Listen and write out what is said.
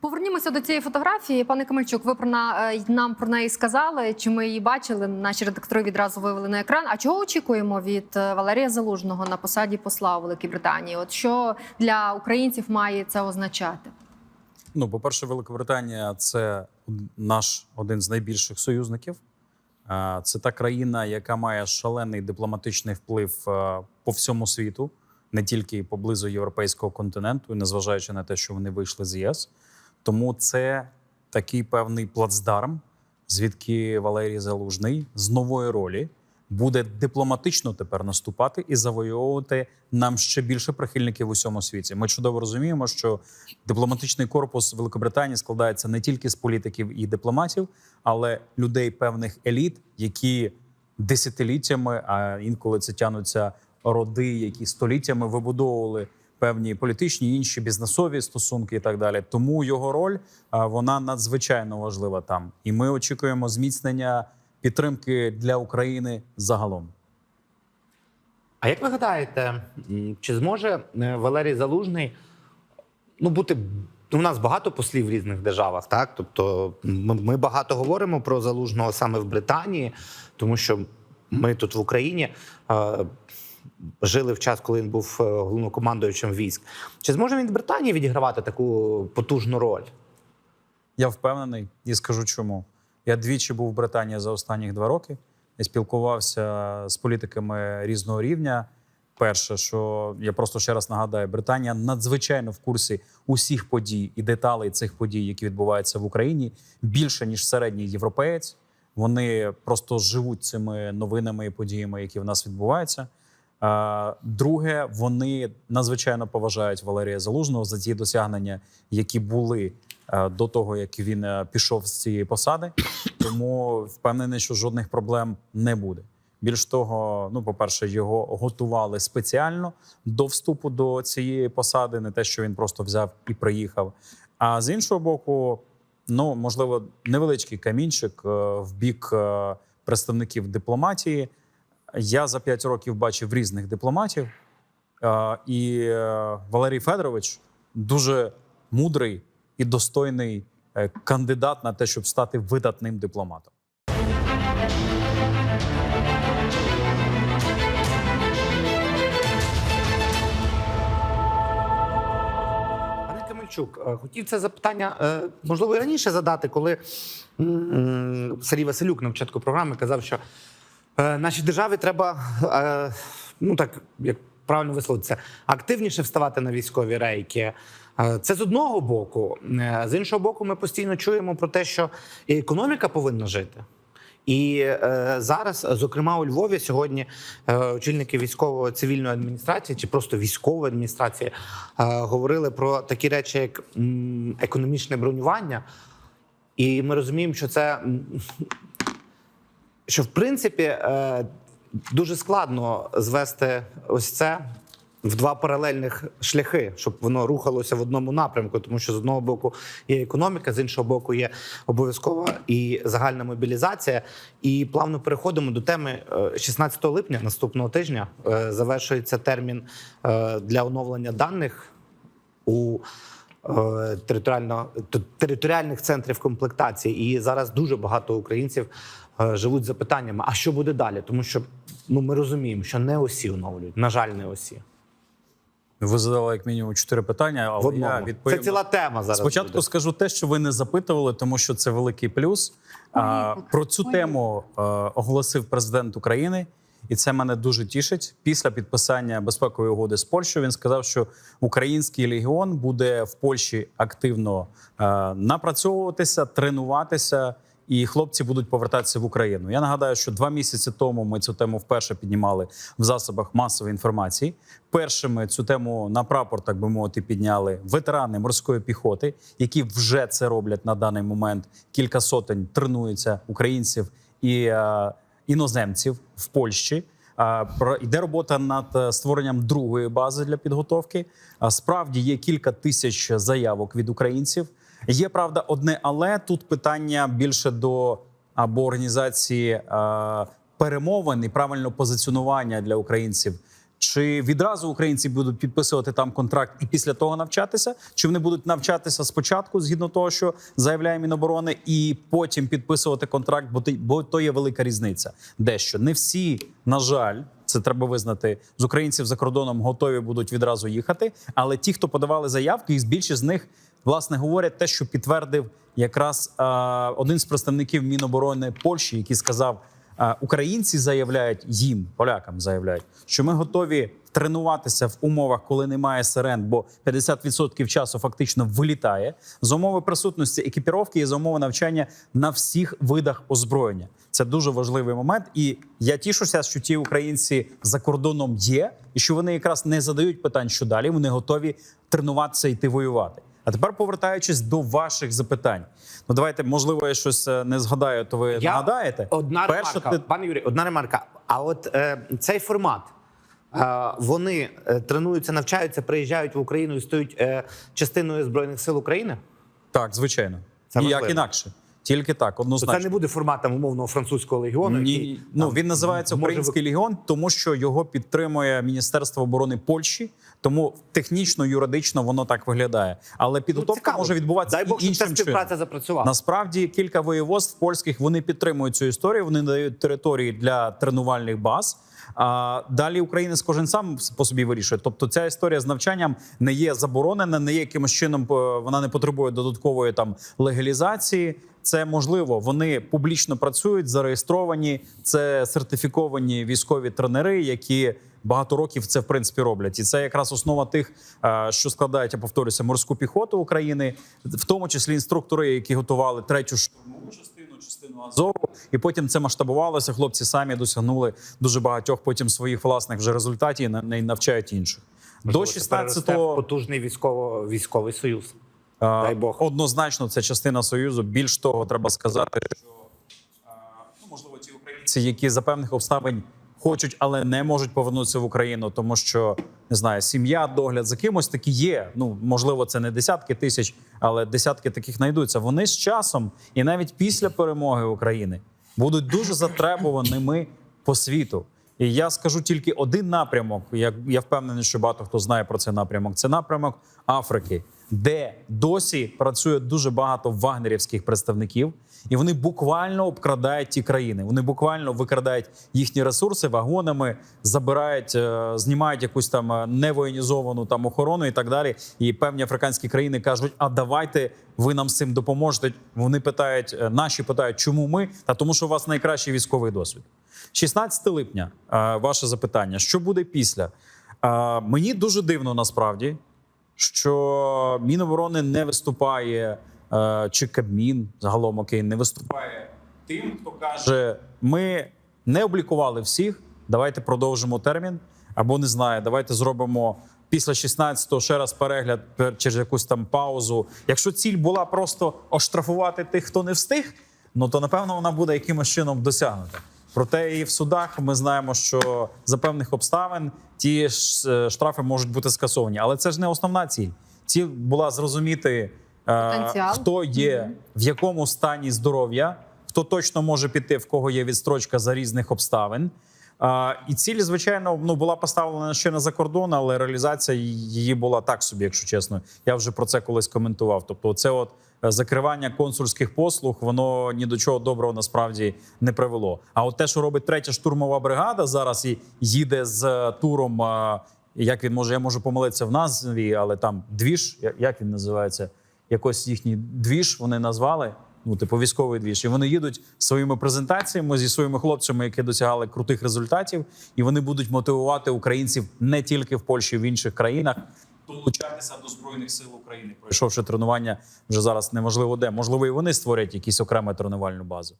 Повернімося до цієї фотографії. Пане Камельчук, ви про на е, нам про неї сказали. Чи ми її бачили? Наші редактори відразу вивели на екран. А чого очікуємо від е, Валерія Залужного на посаді посла у Великій Британії? От що для українців має це означати? Ну, по-перше, Великобританія це наш один з найбільших союзників. Е, Це та країна, яка має шалений дипломатичний вплив по всьому світу, не тільки поблизу європейського континенту, незважаючи на те, що вони вийшли з ЄС. Тому це такий певний плацдарм, звідки Валерій Залужний з нової ролі буде дипломатично тепер наступати і завоювати нам ще більше прихильників в усьому світі. Ми чудово розуміємо, що дипломатичний корпус Великобританії складається не тільки з політиків і дипломатів, але людей певних еліт, які десятиліттями, а інколи це тянуться роди, які століттями вибудовували певні політичні, інші бізнесові стосунки і так далі. Тому його роль вона надзвичайно важлива там, і ми очікуємо зміцнення підтримки для України загалом. А як ви гадаєте, чи зможе е, Валерій Залужний ну, бути. У нас багато послів в різних державах, так? Тобто ми, багато говоримо про залужного саме в Британії, тому що ми тут в Україні жили в час, коли він був е, головнокомандуючим військ. Чи зможе він в Британії відігравати таку потужну роль? Я впевнений і скажу чому. Я двічі був в Британії за останні два роки і спілкувався з політиками різного рівня. Перше, що я просто ще раз нагадаю, Британія надзвичайно в курсі усіх подій і деталей цих подій, які відбуваються в Україні, більше ніж середній європеєць. Вони просто живуть цими новинами і подіями, які в нас відбуваються. Е, Друге, вони надзвичайно поважають Валерія Залужного за ті досягнення, які були е, до того, як він е, пішов з цієї посади. Тому впевнений, що жодних проблем не буде. Більш того, ну, по-перше, його готували спеціально до вступу до цієї посади, не те, що він просто взяв і приїхав. А з іншого боку, ну можливо, невеличкий камінчик в бік представників дипломатії. Я за п'ять років бачив різних дипломатів, і е, Валерій Федорович дуже мудрий і достойний е, кандидат на те, щоб стати видатним дипломатом. Пане е, хотів це запитання, можливо, і раніше задати, коли Сергій Василюк на початку програми казав, що нашій державі треба, е, ну так як правильно висловитися, активніше вставати на військові рейки. Е, Це з одного боку. Е, З іншого боку, ми постійно чуємо про те, що і економіка повинна жити. І е, зараз, зокрема, у Львові сьогодні е, очільники військово-цивільної адміністрації чи просто військової адміністрації е, говорили про такі речі, як економічне бронювання. І ми розуміємо, що це що в принципі е, дуже складно звести ось це в два паралельних шляхи, щоб воно рухалося в одному напрямку, тому що з одного боку є економіка, з іншого боку є обов'язкова і загальна мобілізація. І плавно переходимо до теми е, 16 липня наступного тижня. е, Завершується термін е, для оновлення даних у е, територіально територіальних центрів комплектації. І зараз дуже багато українців е, живуть за питаннями: а що буде далі? Тому що ну ми розуміємо, що не осі оновлюють. На жаль, не осі. Ви задали як мінімум чотири питання, В але я відповім. Це ціла тема зараз. Спочатку буде. скажу те, що ви не запитували, тому що це великий плюс. А, про цю тему е, оголосив президент України, і це мене дуже тішить. Після підписання безпекової угоди з Польщею він сказав, що український легіон буде в Польщі активно е, напрацьовуватися, тренуватися. І хлопці будуть повертатися в Україну. Я нагадаю, що два місяці тому ми цю тему вперше піднімали в засобах масової інформації. Першими цю тему на прапор, так би мовити, підняли ветерани морської піхоти, які вже це роблять на даний момент. Кілька сотень тренуються українців і е, іноземців в Польщі. Про йде робота над е, створенням другої бази для підготовки. Справді є кілька тисяч заявок від українців. Є правда одне, але тут питання більше до або організації е, перемовин і правильного позиціонування для українців Чи відразу українці будуть підписувати там контракт і після того навчатися? Чи вони будуть навчатися спочатку, згідно того, що заявляє Міноборони, і потім підписувати контракт? Бо то є велика різниця. Дещо не всі, на жаль, це треба визнати з українців за кордоном готові будуть відразу їхати. Але ті, хто подавали заявки, і більшість з них власне говорять те, що підтвердив якраз е, один з представників Міноборони Польщі, який сказав. А, Українці заявляють їм, полякам заявляють, що ми готові тренуватися в умовах, коли немає сирен, бо 50% часу фактично вилітає з умови присутності екіпіровки і за умови навчання на всіх видах озброєння. Це дуже важливий момент. І я тішуся, що ті українці за кордоном є, і що вони якраз не задають питань, що далі. Вони готові тренуватися йти воювати. А тепер повертаючись до ваших запитань, ну давайте, можливо, я щось е, не згадаю, то ви нагадаєте. Одна Перша ремарка, ти- пане Юрій, одна ремарка. А от е, цей формат. е, Вони е, тренуються, навчаються, приїжджають в Україну і стають частиною збройних сил України. Так, звичайно. Це і як інакше. Тільки так, однозначно. це не буде форматом умовного французького легіону. Ні, який, ну там, він називається може Український легіон, тому що його підтримує Міністерство оборони Польщі. Тому технічно, юридично воно так виглядає. Але Ну, підготовка цікаво. може відбуватися Дай Бог, і щоб ця співпраця чином. запрацювала. Насправді кілька воєводств польських вони підтримують цю історію. Вони надають території для тренувальних баз. А далі українець кожен сам по собі вирішує. Тобто, ця історія з навчанням не є заборонена, не є якимось чином. е, Вона не потребує додаткової там легалізації. Це можливо. Вони публічно працюють, зареєстровані. Це сертифіковані військові тренери, які багато років це в принципі роблять. І це якраз основа тих, е, що складають, я повторюся, морську піхоту України, в тому числі інструктори, які готували третю штурмову частину, частину Азову, і потім це масштабувалося. Хлопці самі досягнули дуже багатьох потім своїх власних вже результатів і не навчають інших. Можливо, До це переросте в 16-го потужний військово військовий союз. а, Дай Бог. Однозначно, це частина союзу. Більш того, треба сказати, що а, ну можливо ті українці, які за певних обставин хочуть, але не можуть повернутися в Україну, тому що не знаю, сім'я, догляд за кимось такі є. Ну можливо, це не десятки тисяч, але десятки таких знайдуться. Вони з часом, і навіть після перемоги України будуть дуже затребуваними по світу. І я скажу тільки один напрямок. Я, я впевнений, що багато хто знає про цей напрямок. Це напрямок Африки, де досі працює дуже багато вагнерівських представників, і вони буквально обкрадають ті країни. Вони буквально викрадають їхні ресурси вагонами, забирають, е, знімають якусь там е, невоєнізовану там охорону і так далі. І певні африканські країни кажуть: а давайте ви нам з цим допоможете. Вони питають, е, наші питають, чому ми? Та тому, що у вас найкращий військовий досвід. 16 липня, ваше запитання: що буде після? Мені дуже дивно насправді, що Міноборони не виступає, е, чи Кабмін загалом окей, не виступає тим, хто каже: ми не облікували всіх. Давайте продовжимо термін. Або не знаю, давайте зробимо після 16-го ще раз перегляд пер- через якусь там паузу. Якщо ціль була просто оштрафувати тих, хто не встиг, ну то напевно вона буде якимось чином досягнута. Проте і в судах ми знаємо, що за певних обставин ті ж, е, штрафи можуть бути скасовані. Але це ж не основна ціль. Ціль була зрозуміти, е, Потенціал. хто є, в якому стані здоров'я, хто точно може піти, в кого є відстрочка за різних обставин. І ціль, звичайно, ну була поставлена ще не за кордон, але реалізація її була так собі, якщо чесно. Я вже про це колись коментував. Тобто, це от закривання консульських послуг, воно ні до чого доброго насправді не привело. А от те, що робить третя штурмова бригада, зараз і їде з е, туром. е, Як він може, я можу помилитися в назві, але там двіж, як він називається? Якось їхній двіж вони назвали. Ну, типу, військовий двіж. І вони їдуть своїми презентаціями зі своїми хлопцями, які досягали крутих результатів, і вони будуть мотивувати українців не тільки в Польщі, в інших країнах долучатися до збройних сил України, пройшовши тренування вже зараз неможливо де. Можливо, і вони створять якісь окрему тренувальну базу.